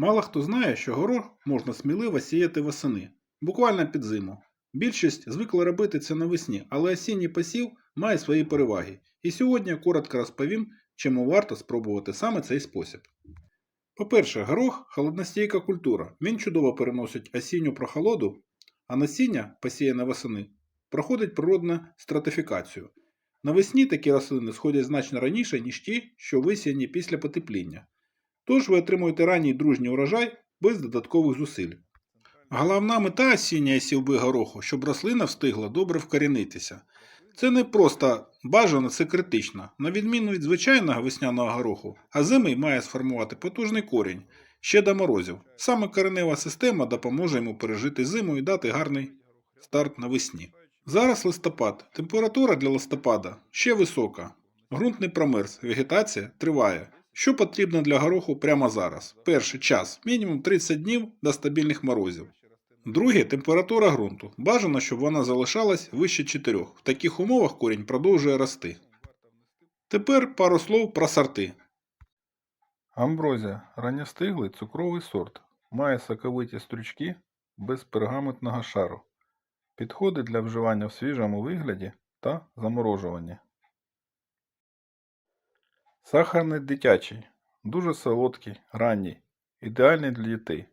Мало хто знає, що горох можна сміливо сіяти восени, буквально під зиму. Більшість звикла робити це навесні, але осінній посів має свої переваги. І сьогодні коротко розповім, чому варто спробувати саме цей спосіб. По-перше, горох холодностійка культура. Він чудово переносить осінню прохолоду, а насіння, посіяне восени, проходить природну стратифікацію. Навесні такі рослини сходять значно раніше, ніж ті, що висіяні після потепління. Тож ви отримуєте ранній дружній урожай без додаткових зусиль. Головна мета осінньої сівби гороху, щоб рослина встигла добре вкорінитися. Це не просто бажано, це критично. На відміну від звичайного весняного гороху, азимий має сформувати потужний корінь ще до морозів. Саме коренева система допоможе йому пережити зиму і дати гарний старт навесні. Зараз листопад. Температура для листопада ще висока. Ґрунт не промерз, вегетація триває. Що потрібно для гороху прямо зараз? Перший час мінімум 30 днів до стабільних морозів. Друге температура ґрунту. Бажано, щоб вона залишалась вище 4. В таких умовах корінь продовжує рости. Тепер пару слов про сорти. Амброзія ранньостиглий цукровий сорт. Має соковиті стручки без пергаментного шару. Підходить для вживання в свіжому вигляді та заморожуванні. Сахарний дитячий. Дуже солодкий, ранній. Ідеальний для дітей.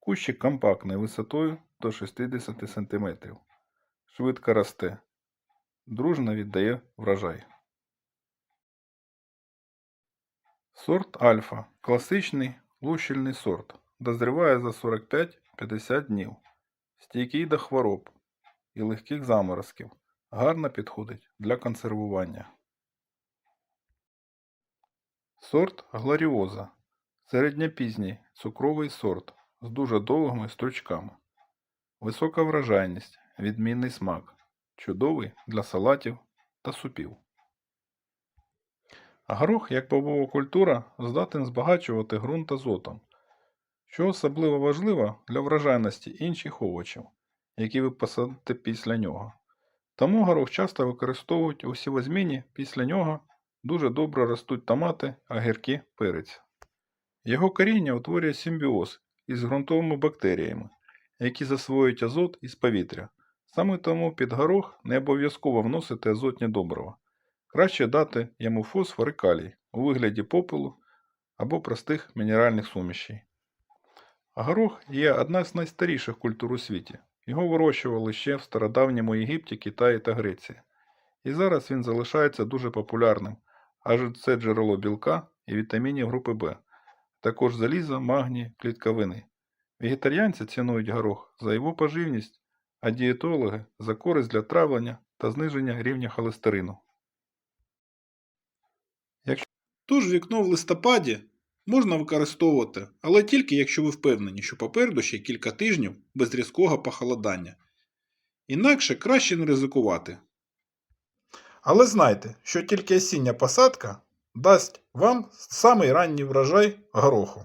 Кущик компактний висотою до 60 см. Швидко росте. Дружно віддає врожай. Сорт альфа. Класичний лущільний сорт. Дозріває за 45-50 днів. Стійкий до хвороб і легких заморозків. Гарно підходить для консервування. Сорт глоріоза. Середньопізній цукровий сорт з дуже довгими стручками. Висока врожайність, відмінний смак. Чудовий для салатів та супів. Горох, як бобова культура, здатен збагачувати ґрунт азотом, що особливо важливо для врожайності інших овочів, які ви посадите після нього. Тому горох часто використовують у сівозміні після нього дуже добре ростуть томати, огірки, перець. Його коріння утворює симбіоз із ґрунтовими бактеріями, які засвоюють азот із повітря. Саме тому під горох не обов'язково вносити азотні добрива. Краще дати йому фосфор і калій у вигляді попелу або простих мінеральних сумішей. Горох є одна з найстаріших культур у світі. Його вирощували ще в стародавньому Єгипті, Китаї та Греції. І зараз він залишається дуже популярним, адже це джерело білка і вітамінів групи В, також заліза, магній, клітковини. Вегетаріанці цінують горох за його поживність, а дієтологи за користь для травлення та зниження рівня холестерину. Тож вікно в листопаді можна використовувати, але тільки якщо ви впевнені, що попереду ще кілька тижнів без різкого похолодання. Інакше краще не ризикувати. Але знайте, що тільки осіння посадка дасть вам самий ранній врожай гороху.